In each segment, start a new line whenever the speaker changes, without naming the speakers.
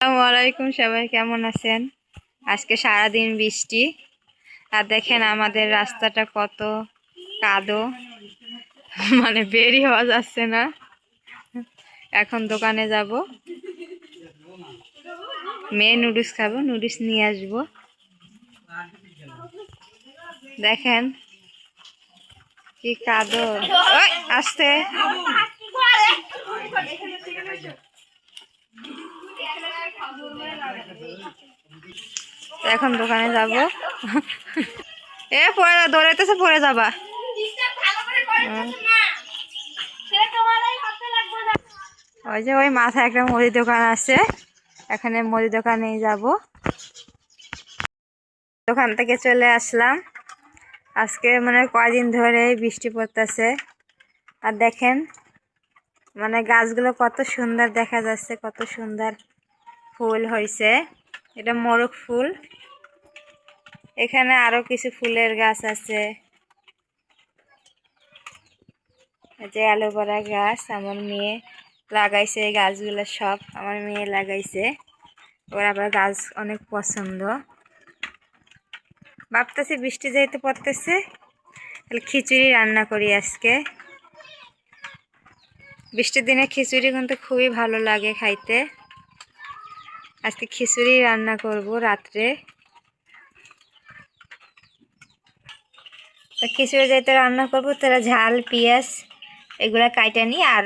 আসসালামু আলাইকুম সবাই কেমন আছেন? আজকে সারাদিন বৃষ্টি। আর দেখেন আমাদের রাস্তাটা কত কাদো। মানে বেরি হওয়া যাচ্ছে না। এখন দোকানে যাব। মেয়ে নুডলস খাব নুডলস নিয়ে আসব। দেখেন কি কাদো। ওই, এখন দোকানে যাব। এ পড়ে দৌড়াইতেছে পরে যাবা। ওই যে ওই মাথায় একটা মুদি দোকান আছে। এখানে মুদি দোকানে যাব। দোকান থেকে চলে আসলাম। আজকে মানে কয়দিন ধরে বৃষ্টি পড়তেছে। আর দেখেন মানে গাছগুলো কত সুন্দর দেখা যাচ্ছে কত সুন্দর ফুল হয়েছে এটা মোরগ ফুল। এখানে আরও কিছু ফুলের গাছ আছে। যে অ্যালোভেরা গাছ, আমার মেয়ে লাগাইছে এই গাছগুলো সব। আমার মেয়ে লাগাইছে। ওর আবার গাছ অনেক পছন্দ। ভাবতেছি বৃষ্টি যেহেতু পড়তেছে, তাহলে খিচুড়ি রান্না করি আজকে। বৃষ্টির দিনে খিচুড়ি কিন্তু খুবই ভালো লাগে খাইতে। আজকে খিচুড়ি রান্না করব রাত্রে। তা খিচুড়ি যেহেতু রান্না করব তারা ঝাল, পেঁয়াজ এগুলো কাইটা নিই আর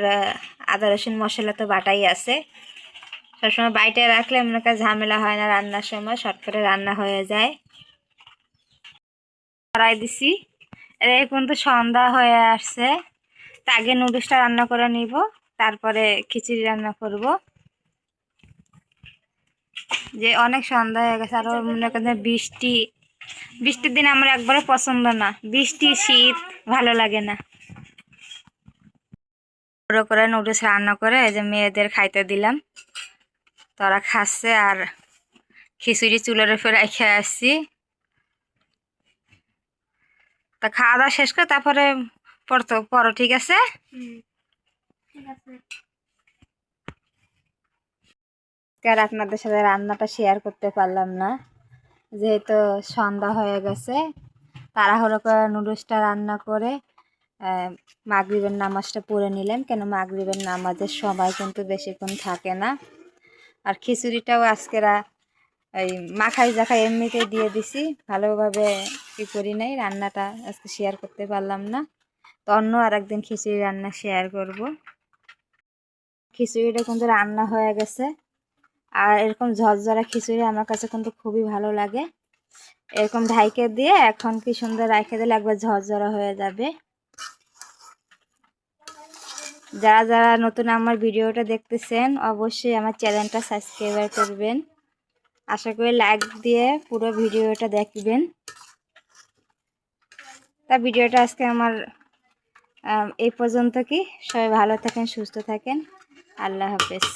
আদা, রসুন, মশলা তো বাটাই আছে। সবসময় বাইটে রাখলে মনে কাছে ঝামেলা হয় না রান্নার সময় শর্টকাটে রান্না হয়ে যায়। কড়াই দিছি। এখন তো সন্ধ্যা হয়ে আসছে। তা আগে নুডলসটা রান্না করে নিব, তারপরে খিচুড়ি রান্না করব। যে অনেক সন্ধ্যা হয়ে গেছে আরও মনে করেন বৃষ্টি, বৃষ্টির দিন আমার একবারে পছন্দ না। বৃষ্টি, শীত, ভালো লাগে না। বড় করে নুডলস রান্না করে এই যে মেয়েদের খাইতে দিলাম। তারা খাচ্ছে আর খিচুড়ি চুলের উপরে রেখে আসছি। তা খাওয়া দাওয়া শেষ করে তারপরে পড়তো পড়ো ঠিক আছে। আর আপনাদের সাথে রান্নাটা শেয়ার করতে পারলাম না? যেহেতু সন্ধ্যা হয়ে গেছে, তাড়াহুড়ো করে নুডলসটা রান্না করে মাগরিবের নামাজটা পড়ে নিলাম কেন মাগরিবের নামাজের সময় কিন্তু বেশিক্ষণ থাকে না। আর খিচুড়িটাও আজকেরা এই মাখাই জাখাই এমনিতেই দিয়ে দিছি, ভালোভাবে কি করি নাই, রান্নাটা আজকে শেয়ার করতে পারলাম না। তো অন্য আর একদিন খিচুড়ি রান্না শেয়ার করব। খিচুড়িটা কিন্তু রান্না হয়ে গেছে। আর এরকম ঝরঝরা খিচুড়ি আমার কাছে কিন্তু খুবই ভালো লাগে। এরকম ঢাইকে দিয়ে এখন কি সুন্দর রাখে দিলে একবার ঝরঝরা হয়ে যাবে। যারা যারা নতুন আমার ভিডিওটা দেখতেছেন, অবশ্যই আমার চ্যানেলটা সাবস্ক্রাইবার করবেন। আশা করি লাইক দিয়ে পুরো ভিডিওটা দেখবেন। তা ভিডিওটা আজকে আমার এই পর্যন্ত কি? সবাই ভালো থাকেন, সুস্থ থাকেন। আল্লাহ হাফেজ।